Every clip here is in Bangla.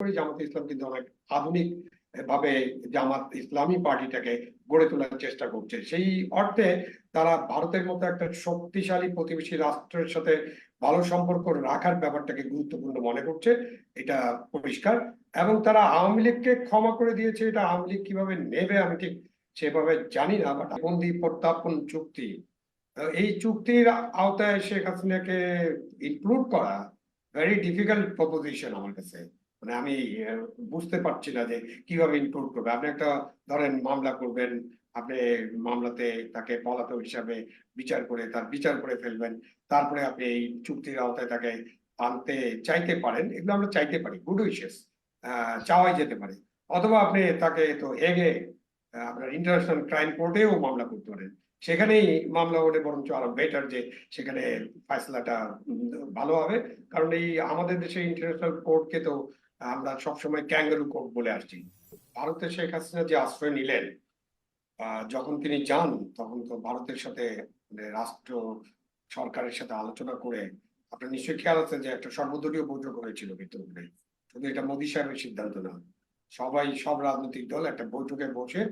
করি জামাত ইসলাম কিন্তু অনেক আধুনিক ভাবে জামাত ইসলামী পার্টিটাকে গড়ে তোলার চেষ্টা করছে। সেই অর্থে তারা ভারতের মতো একটা শক্তিশালী প্রতিবেশী রাষ্ট্রের সাথে ভালো সম্পর্ক রাখার ব্যাপারটাকে গুরুত্বপূর্ণ মনে করছে, এটা পরিষ্কার। এবং তারা আওয়ামী লীগকে ক্ষমা করে দিয়েছে, এটা আওয়ামী লীগ কীভাবে নেবে আমি ঠিক সেভাবে জানি না বাট বন্দি প্রত্যাপন চুক্তি, এই চুক্তির আওতায় শেখ হাসিনাকে ইনক্লুড করা ভেরি ডিফিকাল্ট প্রপোজিশন আমার কাছে। মানে আমি বুঝতে পারছি না যে কীভাবে ইনক্লুড করবে। আপনি একটা ধরেন মামলা করবেন আপনি মামলাতে তাকে পলাতক হিসাবে বিচার করে তার বিচার করে ফেলবেন তারপরে আপনি এই চুক্তির আওতায় তাকে আনতে চাইতে পারেন এগুলো আমরা চাইতে পারি গুড উইশেস চাওয়াই যেতে পারে। অথবা আপনি তাকে তো হেগে আপনার ইন্টারন্যাশনাল ক্রাইম কোর্টেও মামলা করতে পারেন। সেখানেই মামলা ওঠে বরঞ্চ আরও বেটার যে সেখানে ফয়সলাটা উম, ভালো হবে। কারণ এই আমাদের দেশে ইন্টারন্যাশনাল কোর্টকে তো আমরা সবসময় ক্যাঙ্গারু কোর্ট বলে আসছি। ভারতে শেখ হাসিনা যে আশ্রয় নিলেন যখন তিনি যান, তখন তো ভারতের সাথে মানে রাষ্ট্র সরকারের সাথে আলোচনা করে আপনার নিশ্চয়ই খেয়াল আছে যে একটা সর্বদলীয় বৈঠক হয়েছিল ভিতরে। শুধু এটা মোদী সাহেবের সিদ্ধান্ত না, সবাই, সব রাজনৈতিক দল একটা বৈঠকে বসে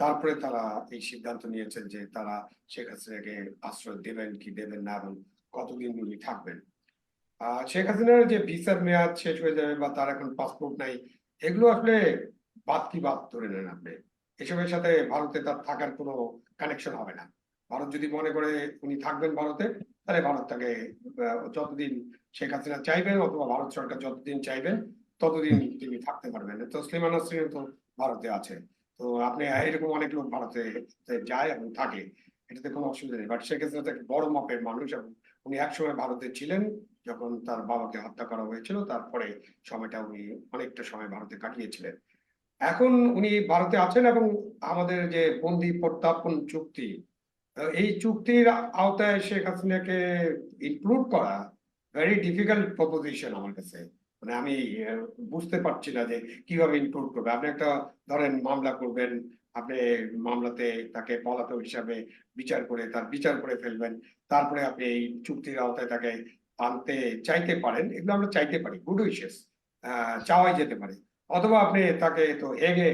তারপরে তারা এই সিদ্ধান্ত নিয়েছেন যে তারা শেখ হাসিনাকে আশ্রয় দেবেন কি দেবেন না এবং কতদিন উনি থাকবেন। শেখ হাসিনার যে ভিসার মেয়াদ শেষ হয়ে যাবে বা তার এখন পাসপোর্ট নাই এগুলো আসলে বাদ কি বাদ ধরে নেন আপনি? এসবের সাথে ভারতে তার থাকার কোনো কানেকশন হবে না। ভারত যদি মনে করে উনি থাকবেন ভারতে তাহলে ভারত তাকে যতদিন শেখ হাসিনা চাইবেন অথবা ভারত সরকার যতদিন চাইবেন ততদিন তিনি থাকতে পারবেন। তো স্লিমান নাসরিন তো ভারতে আছে। তো আপনি এরকম অনেক লোক ভারতে যায় এবং থাকে। এটাতে কোনো অসুবিধা নেই। বাট শেখ হাসিনা তো একটা বড় মাপের মানুষ এবং উনি একসময় ভারতে ছিলেন, যখন তার বাবাকে হত্যা করা হয়েছিল, তারপরে সময়টা উনি অনেকটা সময় ভারতে কাটিয়েছিলেন। এখন উনি ভারতে আছেন এবং আমাদের যে বন্দি প্রত্যাপন চুক্তি এই চুক্তির আওতায় শেখ হাসিনাকে ইনক্লুড করা ভেরি ডিফিকাল্ট প্রপোজিশন আমার কাছে। মানে আমি বুঝতে পারছি না যে কীভাবে ইনক্লুড করবে। আপনি একটা ধরেন মামলা করবেন আপনি মামলাতে তাকে পলাতক হিসাবে বিচার করে তার বিচার করে ফেলবেন তারপরে আপনি এই চুক্তির আওতায় তাকে আনতে চাইতে পারেন এগুলো আমরা চাইতে পারি গুড উইশেস চাওয়াই যেতে পারে। অথবা আপনি তাকে তো হেগে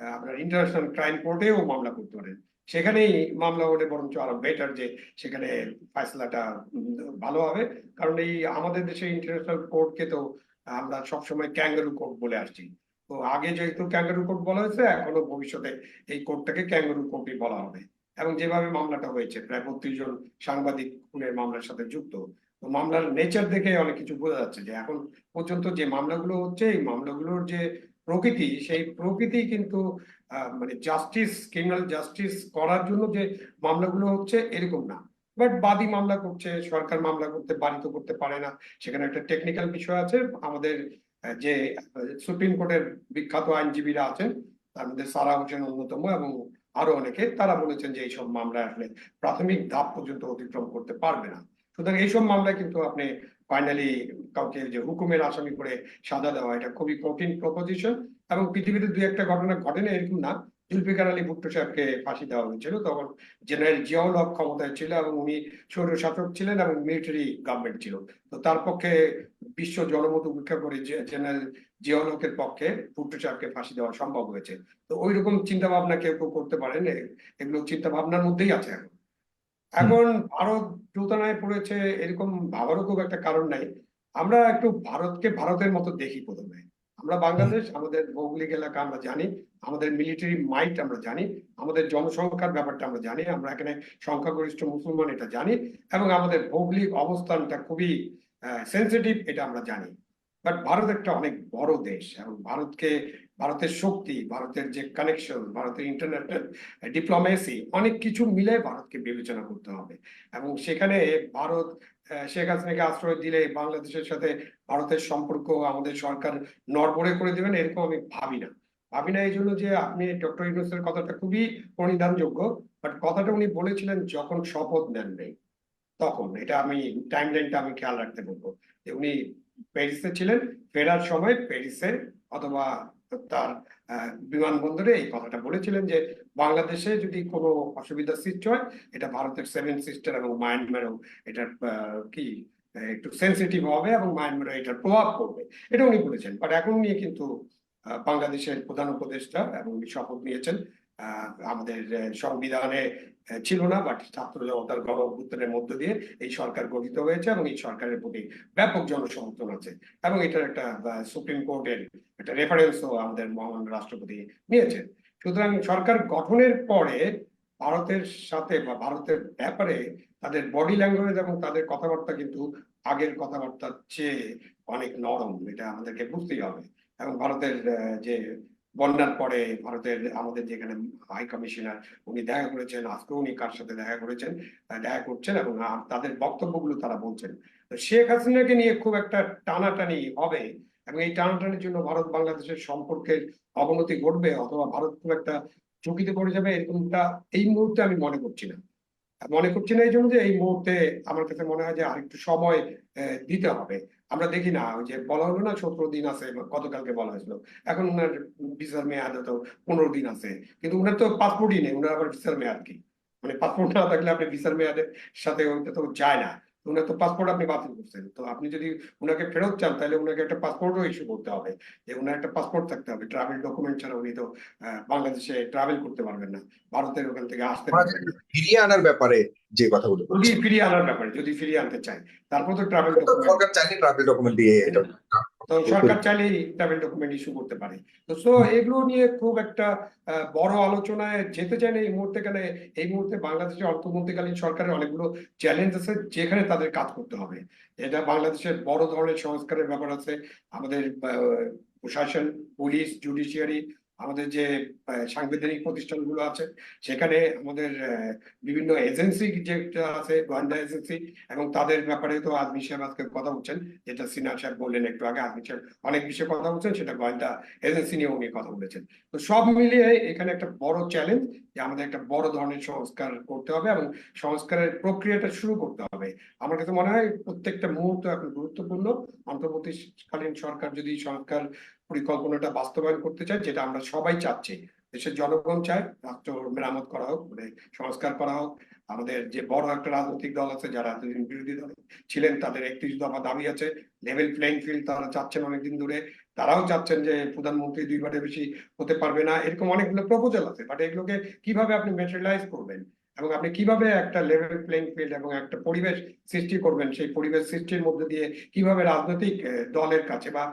আপনার ইন্টারন্যাশনাল ক্রাইম কোর্টেও মামলা করতে পারেন। সেখানেই মামলা ওঠে বরঞ্চ আরও বেটার যে সেখানে ফয়সলাটা উম, ভালো হবে। কারণ এই আমাদের দেশে ইন্টারন্যাশনাল কোর্টকে তো আমরা সবসময় ক্যাঙ্গারু কোর্ট বলে আসছি। তো আগে যেহেতু ক্যাঙ্গারু কোর্ট বলা হয়েছে, এখনও ভবিষ্যতে এই কোর্টটাকে ক্যাঙ্গারু কোর্টই বলা হবে। এবং যেভাবে মামলাটা হয়েছে, প্রায় বত্রিশ জন সাংবাদিক খুনের মামলার সাথে যুক্ত। তো মামলার নেচার দেখে অনেক কিছু বোঝা যাচ্ছে যে এখন পর্যন্ত যে মামলাগুলো হচ্ছে, এই মামলাগুলোর যে প্রকৃতি, সেই প্রকৃতি কিন্তু মানে জাস্টিস ক্রিমিনাল জাস্টিস করার জন্য যে মামলাগুলো হচ্ছে, এরকম না। বাট বাদী মামলা করছে, সরকার মামলা করতে বারিত করতে পারে না। সেখানে একটা টেকনিক্যাল বিষয় আছে। আমাদের যে, সুপ্রিম কোর্টের বিখ্যাত আইনজীবীরা আছেন, তার মধ্যে সারা হোসেন অন্যতম এবং আরও অনেকে, তারা বলেছেন যে এইসব মামলা আসলে প্রাথমিক ধাপ পর্যন্ত অতিক্রম করতে পারবে না। সুতরাং এইসব মামলায় কিন্তু আপনি ফাইনালি কাউকে যে হুকুমের আসামি করে সাজা দেওয়া, এটা খুবই কঠিন প্রপোজিশন এবং পৃথিবীতে দুই একটা ঘটনা ঘটে না, এরকম না। জুলফিকার আলী ভুট্টো সাহেবকে ফাঁসি দেওয়া হয়েছিল। তখন জেনারেল জিয়াউল হক ক্ষমতায় ছিল এবং উনি স্বৈর শাসক ছিলেন এবং মিলিটারি গভর্নমেন্ট ছিল। তো তার পক্ষে বিশ্ব জনমত উপেক্ষা করে জেনারেল জিয়াউল হকের পক্ষে ভুট্টো সাহেবকে ফাঁসি দেওয়া সম্ভব হয়েছে। তো ওই রকম চিন্তা ভাবনা কেউ কেউ করতে পারেন এগুলো চিন্তা ভাবনার মধ্যেই আছে এখন। এখন ভারত দ্রুতনায় পড়েছে এরকম ভাবারও খুব একটা কারণ নাই। আমরা একটু ভারতকে ভারতের মতো দেখি প্রথমে। আমরা বাংলাদেশ আমাদের ভৌগোলিক এলাকা আমরা জানি। আমাদের মিলিটারি মাইট আমরা জানি, আমাদের জনসংখ্যার ব্যাপারটা আমরা জানি, আমরা এখানে সংখ্যাগরিষ্ঠ মুসলমান এটা জানি, এবং আমাদের ভৌগোলিক অবস্থানটা খুবই সেন্সিটিভ এটা আমরা জানি। বাট ভারত একটা অনেক বড় দেশ, এবং ভারতকে, ভারতের শক্তি, ভারতের যে কানেকশন ভারতের ইন্টারন্যাশনাল ডিপ্লোমেসি অনেক কিছু মিলে ভারতকে বিবেচনা করতে হবে। এবং সেখানে ভারত শেখ হাসিনাকে আশ্রয় দিলে বাংলাদেশের সাথে ভারতের সম্পর্ক আমাদের সরকার নড়বড়ে করে দেবেন, এরকম আমি ভাবি না। ভাবি না এই জন্য যে আপনি ডক্টর ইউনুসের কথাটা খুবই পরিধানযোগ্য বাট কথাটা উনি বলেছিলেন যখন শপথ নেন নেই। তখন এটা আমি টাইম লাইনটা আমি খেয়াল রাখতে বলব। যে উনি প্যারিসে ছিলেন ফেরার সময় প্যারিসে অথবা তার বিমানবন্দরে এই কথাটা বলেছিলেন যে বাংলাদেশে যদি কোনো অসুবিধা সৃষ্টি হয় এটা ভারতের সেভেন সিস্টার এবং মায়ানমারও আহ, কি একটু সেন্সিটিভ হবে এবং মায়ানমারে এটার প্রভাব পড়বে। এটা উনি বলেছেন বাট এখন নিয়ে কিন্তু বাংলাদেশের প্রধান উপদেষ্টা এবং শপথ নিয়েছেন। আমাদের সংবিধানে ছিল না বাট ছাত্র জনতার গণ অভ্যুত্থানের মধ্য দিয়ে এই সরকার গঠিত হয়েছে এবং এই সরকারের প্রতি ব্যাপক জনসমর্থন আছে। এবং এটার একটা সুপ্রিম কোর্টের একটা রেফারেন্সও আমাদের মহান রাষ্ট্রপতি নিয়েছেন। সুতরাং সরকার গঠনের পরে ভারতের সাথে বা ভারতের ব্যাপারে তাদের বডি ল্যাঙ্গুয়েজ এবং তাদের কথাবার্তা কিন্তু আগের কথাবার্তার চেয়ে অনেক নরম। এটা আমাদেরকে বুঝতেই হবে। এবং ভারতের যে বন্যার পরে ভারতের আমাদের যেখানে হাই কমিশনার উনি দেখা করেছেন আজকে উনি কার সাথে দেখা করেছেন দেখা করছেন এবং তাদের বক্তব্যগুলো তারা বলছেন। তো শেখ হাসিনাকে নিয়ে খুব একটা টানাটানি হবে এবং এই টানাটানির জন্য ভারত বাংলাদেশের সম্পর্কের অবনতি ঘটবে অথবা ভারত খুব একটা ঝুঁকিতে পড়ে যাবে এরকমটা এই মুহূর্তে আমি মনে করছি না। মনে করছি না এই জন্য যে এই মুহূর্তে আমার কাছে মনে হয় যে আরেকটু সময় দিতে হবে। আমরা দেখি না, ওই যে বলা হলো না সতেরো দিন আছে, গতকালকে বলা হয়েছিল। এখন উনার ভিসার মেয়াদ হয়তো পনেরো দিন আছে। কিন্তু উনার তো পাসপোর্টই নেই, উনার আবার ভিসার মেয়াদ কি? মানে পাসপোর্ট না থাকলে আপনি ভিসার মেয়াদের সাথে তো যায় না। উনার তো পাসপোর্ট আপনি বাতিল করছেন। তো আপনি যদি উনাকে ফেরত চান তাহলে উনাকে একটা পাসপোর্টও ইস্যু করতে হবে। যে উনার একটা পাসপোর্ট থাকতে হবে। ট্রাভেল ডকুমেন্ট ছাড়া উনি তো বাংলাদেশে ট্রাভেল করতে পারবেন না। ভারতের ওখান থেকে আসতে পারবেন ফিরিয়ে আনার ব্যাপারে যে কথাগুলো যদি ফিরিয়ে আনার ব্যাপারে যদি ফিরিয়ে আনতে চায়। তারপর তো ট্রাভেল ডকুমেন্ট সরকার চাইলে ট্রাভেল ডকুমেন্ট দিয়ে তো সরকার চাইলে ট্রাভেল ডকুমেন্ট ইস্যু করতে পারে। তো সো এগুলো নিয়ে খুব একটা বড় আলোচনায় যেতে চায় না এই মুহূর্তে কেন এই মুহূর্তে বাংলাদেশের অর্থমন্ত্রীকালীন সরকারের অনেকগুলো চ্যালেঞ্জ আছে যেখানে তাদের কাজ করতে হবে। এটা বাংলাদেশের বড় ধরনের সংস্কারের ব্যাপার আছে। আমাদের প্রশাসন পুলিশ জুডিশিয়ারি আমাদের যে সাংবিধানিক প্রতিষ্ঠানগুলো আছে, সেখানে আমাদের বিভিন্ন এজেন্সি যেটা আছে গোয়েন্দা এজেন্সি, এবং তাদের ব্যাপারে তো আজমি সাহেব আজকে কথা বলছেন, যেটা সিনহা সাহেব বললেন একটু আগে, আজমি সাহেব অনেক বিষয়ে কথা বলছেন, সেটা গোয়েন্দা এজেন্সি নিয়ে উনি কথা বলেছেন। তো সব মিলিয়ে এখানে একটা বড় চ্যালেঞ্জ যে আমাদের একটা বড় ধরনের সংস্কার করতে হবে এবং সংস্কারের প্রক্রিয়াটা শুরু করতে হবে। আমার কাছে মনে হয় প্রত্যেকটা মুহূর্ত এখন গুরুত্বপূর্ণ। অন্তর্বর্তীকালীন সরকার যদি সংস্কার পরিকল্পনাটা বাস্তবায়ন করতে চায়, যেটা আমরা সবাই চাচ্ছি। দেশের জনগণ চায়, রাষ্ট্র মেরামত করা হোক মানে সংস্কার করা হোক। আমাদের যে বড় একটা রাজনৈতিক দল আছে, যারা এতদিন বিরোধী দলে ছিলেন, তাদের একত্রিশ দফা দাবি আছে লেভেল প্লেইং ফিল্ড তারা চাচ্ছেন অনেকদিন ধরে। তারাও চাচ্ছেন যে প্রধানমন্ত্রী দুইবারের বেশি হতে পারবে না, এরকম অনেকগুলো প্রপোজাল আছে। বাট এগুলোকে কীভাবে আপনি ম্যাটেরিয়ালাইজ করবেন? এবং আপনি কীভাবে একটা লেভেল প্লেইং ফিল্ড এবং একটা পরিবেশ সৃষ্টি করবেন? সেই পরিবেশ সৃষ্টির মধ্যে দিয়ে কীভাবে রাজনৈতিক দলের কাছে বা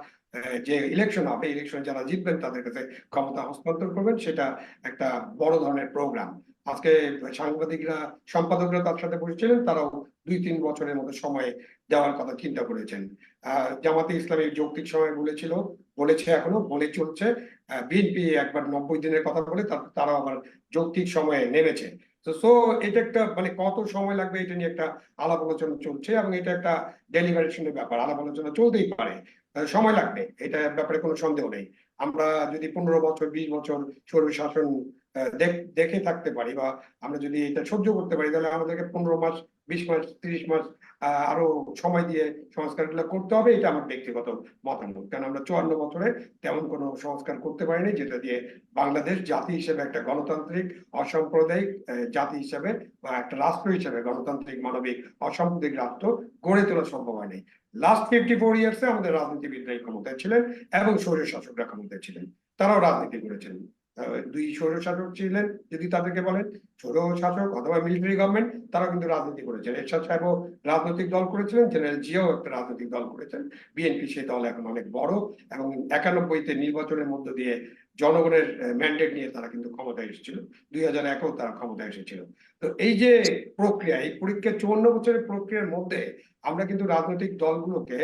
যে ইলেকশন হবে ইলেকশন যারা জিতবেন তাদের কাছে ক্ষমতা হস্তান্তর করবেন, সেটা একটা বড় ধরনের প্রোগ্রাম আজকে সাংবাদিকরা, সম্পাদকরা তার সাথে বসেছিলেন, তারাও দুই তিন বছরের মতো সময় দেওয়ার কথা চিন্তা করেছেন। জামাতে ইসলামী যৌক্তিক সময় বলেছিল, বলেছে এখনও, বলে চলছে। বিএনপি একবার নব্বই দিনের কথা বলে তারাও আবার যৌক্তিক সময়ে নেমেছে। তো সো এটা একটা মানে কত সময় লাগবে এটা নিয়ে একটা আলাপ আলোচনা চলছে এবং এটা একটা ডেলিভারেশনের ব্যাপার। আলাপ আলোচনা চলতেই পারে। সময় লাগবে, এটা ব্যাপারে কোনো সন্দেহ নেই। আমরা যদি পনেরো বছর, বিশ বছর স্বৈর শাসন দেখ- থাকতে পারি বা আমরা যদি এটা সহ্য করতে পারি, তাহলে আমাদেরকে পনেরো মাস, বিশ মাস, ত্রিশ মাস আরও সময় দিয়ে সংস্কারগুলো করতে হবে এটা আমার ব্যক্তিগত মতামত। কারণ আমরা চুয়ান্ন বছরে তেমন কোনো সংস্কার করতে পারিনি যেটা দিয়ে বাংলাদেশ জাতি হিসেবে একটা গণতান্ত্রিক অসাম্প্রদায়িক জাতি হিসেবে বা একটা রাষ্ট্র হিসেবে গণতান্ত্রিক মানবিক অসাম্প্রদায়িক রাষ্ট্র গড়ে তোলা সম্ভব হয়নি। লাস্ট ফিফটি ফোর ইয়ার্সে আমাদের রাজনীতিবিদরাই ক্ষমতায় ছিলেন এবং স্বৈর শাসকরা ক্ষমতায় ছিলেন। তারাও রাজনীতি করেছেন। আহ, দুই স্বৈর শাসক ছিলেন, যদি তাদেরকে বলেন স্বৈর শাসক অথবা মিলিটারি গভর্নমেন্ট তারা কিন্তু রাজনীতি করেছেন। এরশাদ সাহেবও রাজনৈতিক দল করেছিলেন জেনারেল জিয়াও একটা রাজনৈতিক দল করেছেন। বিএনপি সেই দল এখন অনেক বড় এবং একানব্বইতে নির্বাচনের মধ্য দিয়ে জনগণের ম্যান্ডেট নিয়ে তারা কিন্তু ক্ষমতায় এসেছিল। দুই হাজার একেও তারা ক্ষমতায় এসেছিল। তো এই যে প্রক্রিয়া, এই পরীক্ষা চুয়ান্ন বছরের প্রক্রিয়ার মধ্যে আমরা কিন্তু রাজনৈতিক দলগুলোকে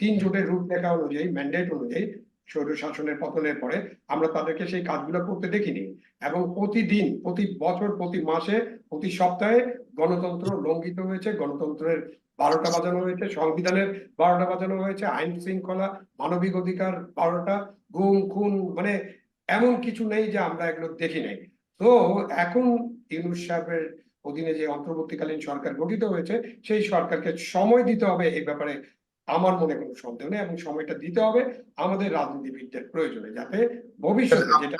তিন জোটের রূপরেখা অনুযায়ী ম্যান্ডেট অনুযায়ী স্বৈর শাসনের পতনের পরে আমরা তাদেরকে সেই কাজগুলো করতে দেখিনি এবং প্রতিদিন, প্রতি বছর, প্রতি মাসে, প্রতি সপ্তাহে গণতন্ত্র লঙ্ঘিত হয়েছে, গণতন্ত্রের বারোটা বাজানো হয়েছে, সংবিধানের বারোটা বাজানো হয়েছে, আইন শৃঙ্খলা, মানবিক অধিকার বারোটা, গুম, খুন মানে এমন কিছু নেই যে আমরা এগুলো দেখি নাই। তো এখন ইউনুস সাহেবের অধীনে যে অন্তর্বর্তীকালীন সরকার গঠিত হয়েছে, সেই সরকারকে সময় দিতে হবে এই ব্যাপারে আমার মনে কোনো সন্দেহ নেই এবং সময়টা দিতে হবে আমাদের রাজনীতিবিদদের প্রয়োজনে যাতে ভবিষ্যতে যেটা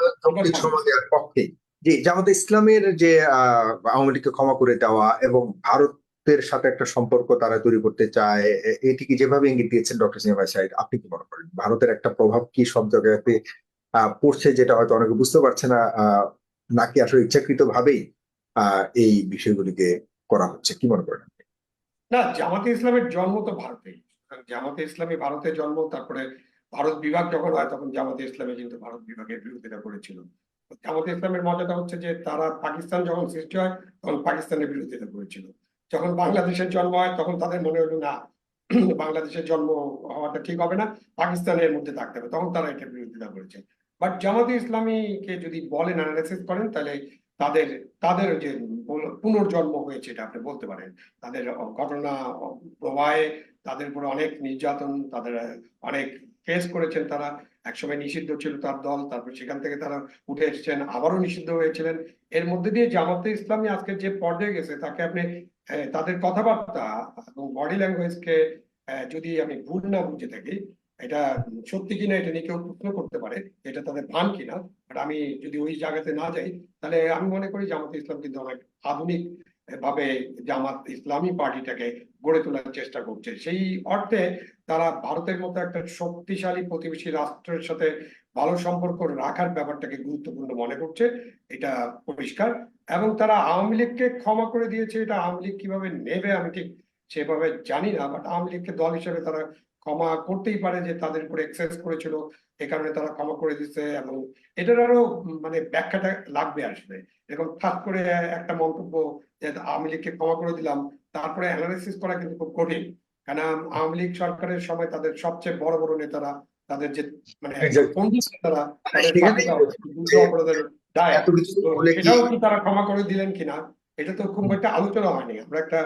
পক্ষে জি জামাতে ইসলামের যে আওয়ামী লীগকে ক্ষমা করে দেওয়া এবং ভারত ভারতের সাথে একটা সম্পর্ক তারা তৈরি করতে চায় এ- এটি কি যেভাবে ইঙ্গিত দিয়েছেন ডক্টর সিনেমা সাইড আপনি কি মনে করেন? ভারতের একটা প্রভাব কি সব জায়গাতে আহ, পড়ছে যেটা হয়তো অনেকে বুঝতে পারছে না আহ, নাকি আসলে ইচ্ছাকৃত ভাবেই আহ, এই বিষয়গুলিকে করা হচ্ছে? কি মনে করেন না জামাতে ইসলামের জন্ম তো ভারতেই। জামাতে ইসলামী ভারতে জন্ম, তারপরে ভারত বিভাগ যখন হয়, তখন জামাতে ইসলামী কিন্তু ভারত বিভাগের বিরোধিতা করেছিল। জামাতে ইসলামের মজাটা হচ্ছে যে, তারা পাকিস্তান যখন সৃষ্টি হয়, তখন পাকিস্তানের বিরোধিতা করেছিল। যখন বাংলাদেশের জন্ম হয়, তখন তাদের মনে হলো না, বাংলাদেশের জন্ম হওয়াটা ঠিক হবে না, পাকিস্তানের মধ্যে থাকতে হবে, তখন তারা এটার বিরোধিতা করেছে। বাট জামাতে ইসলামীকে যদি বলেন অ্যানালাইসিস করেন, তাহলে তাদের তাদের যে পুনর্জন্ম হয়েছে, এটা আপনি বলতে পারেন। তাদের ঘটনা, প্রবাহে তাদের উপর অনেক নির্যাতন, তাদের অনেক ফেস করেছেন তারা। একসময় নিষিদ্ধ ছিল তার দল, তারপর সেখান থেকে তারা উঠে এসেছেন, আবারও নিষিদ্ধ হয়েছিলেন। এর মধ্যে দিয়ে জামাতে ইসলামী আজকে যে পর্যায়ে গেছে, তাকে আপনি তাদের কথাবার্তা এবং বডি ল্যাঙ্গুয়েজকে যদি আমি ভুল না বুঝে থাকি, এটা সত্যি কিনা এটা নিয়ে কেউ প্রশ্ন করতে পারে, এটা তাদের ভান কিনা বাট আমি যদি ওই জায়গাতে না যাই, তাহলে আমি মনে করি জামাতে ইসলাম কিন্তু অনেক আধুনিক ভাবে জামাত ইসলামী পার্টিটাকে গড়ে তোলার চেষ্টা করছে, সেই অর্থে তারা ভারতের মতো একটা শক্তিশালী প্রতিবেশী রাষ্ট্রের সাথে ভালো সম্পর্ক রাখার ব্যাপারটাকে গুরুত্বপূর্ণ মনে করছে, এটা পরিষ্কার। এবং তারা আওয়ামী লীগকে ক্ষমা করে দিয়েছে, এটা আওয়ামী লীগ কীভাবে নেবে আমি ঠিক সেভাবে জানি না বাট আওয়ামী লীগকে দল হিসেবে তারা ক্ষমা করতেই পারে যে তাদের উপর এক্সেস করেছিল এ কারণে তারা ক্ষমা করে দিচ্ছে এবং এটার আরও মানে ব্যাখ্যাটা লাগবে আসবে এরকম ঠাট করে একটা মন্তব্য যে আওয়ামী লীগকে ক্ষমা করে দিলাম তারপরে অ্যানালিসিস করা কিন্তু খুব কঠিন। কেন আওয়ামী লীগ সরকারের সময় তাদের সবচেয়ে বড় বড় নেতারা তাদের যে মানে Exactly. পণ্ডিত নেতারা তাদের সেখানেই ফাঁসি দেওয়া হয়েছে, যুদ্ধ অপরাধের দায়। এত কিছু তো হলে কি? তারা ক্ষমা করে দিলেন কিনা এটা তো খুব একটা আলোচনা হয়নি। আমরা একটা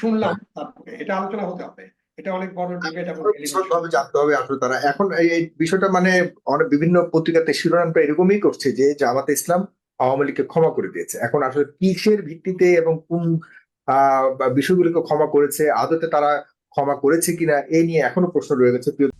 শুনলাম তারপরে এটা আলোচনা হতে হবে। এটা অনেক বড় ডিবেট এবং আরও বিশদভাবে জানতে হবে আসলে তারা এখন এই বিষয়টা মানে অনেক বিভিন্ন পত্রিকাতে শিরোনামটা এরকমই করছে যে জামাতে ইসলাম আওয়ামী লীগকে ক্ষমা করে দিয়েছে। এখন আসলে কিসের ভিত্তিতে এবং কোন বিষয়গুলিকে ক্ষমা করেছে আদতে তারা ক্ষমা করেছে কিনা এ নিয়ে এখনও প্রশ্ন রয়ে গেছে। প্রিয়